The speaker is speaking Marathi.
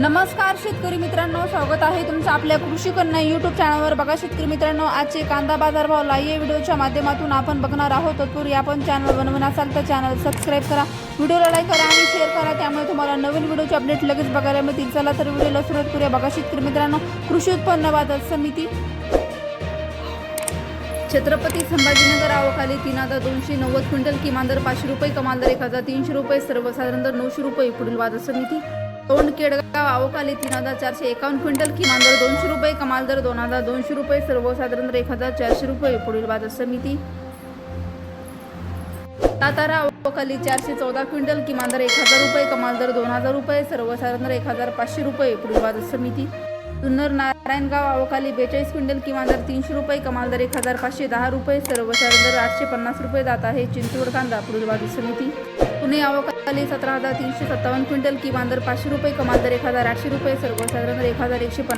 नमस्कार शेतकरी मित्रांनो. स्वागत आहे तुमचं आपल्या कृषी कन्या युट्यूब चॅनलवर बघा शेतकरी मित्रांनो आजचे कांदा बाजार भाव लाईव्ह व्हिडिओच्या माध्यमातून आपण बघणार आहोत. तत्पूर्वी आपण चॅनल बनवून असाल तर चॅनल सबस्क्राईब करा. व्हिडिओला लाईक करा आणि शेअर करा. त्यामुळे तुम्हाला नवीन व्हिडिओचे अपडेट लगेच बघायला मिळतील. चला तर व्हिडिओला सुरुवात करूया. बघा शेतकरी मित्रांनो कृषी उत्पन्न बाजार समिती. छत्रपती संभाजीनगर आवखाली तीन हजार दोनशे नव्वद क्विंटल किमान दर पाचशे रुपये कमाल दर एक हजार तीनशे रुपये सर्वसाधारण दर नऊशे रुपये पुढील बाजार समिती. तोंड केडगाव आवकाली तीन हजार चारशे एकावन्न क्विंटल किमान दर दोनशे रुपये कमाल दर दोन हजार दोनशे रुपये सर्वसाधारण दर एक हजार चारशे रुपये पुढील बाजार समिती. सातारा आवखाली चारशे चौदा क्विंटल किमान दर एक हजार रुपये कमाल दर दोन हजार रुपये सर्वसाधारण एक हजार पाचशे रुपये पुढील बाजार समिती. जुन्नर नारायणगाव आवखाली बेचाळीस क्विंटल किमान दर तीनशे रुपये कमाल दर एक हजार पाचशे दहा रुपये सर्वसाधारण दर आठशे पन्नास रुपये जात आहे चिंचवड कांदा पुढील बाजार समिती. पुणे आवकाली सतरा हजार तीनशे सत्तावन्न क्विंटल किमान दर पाचशे रुपये कमाल दर एक हजार आठशे रुपये सर्वसाधारण दर एक हजार एकशे पन्नास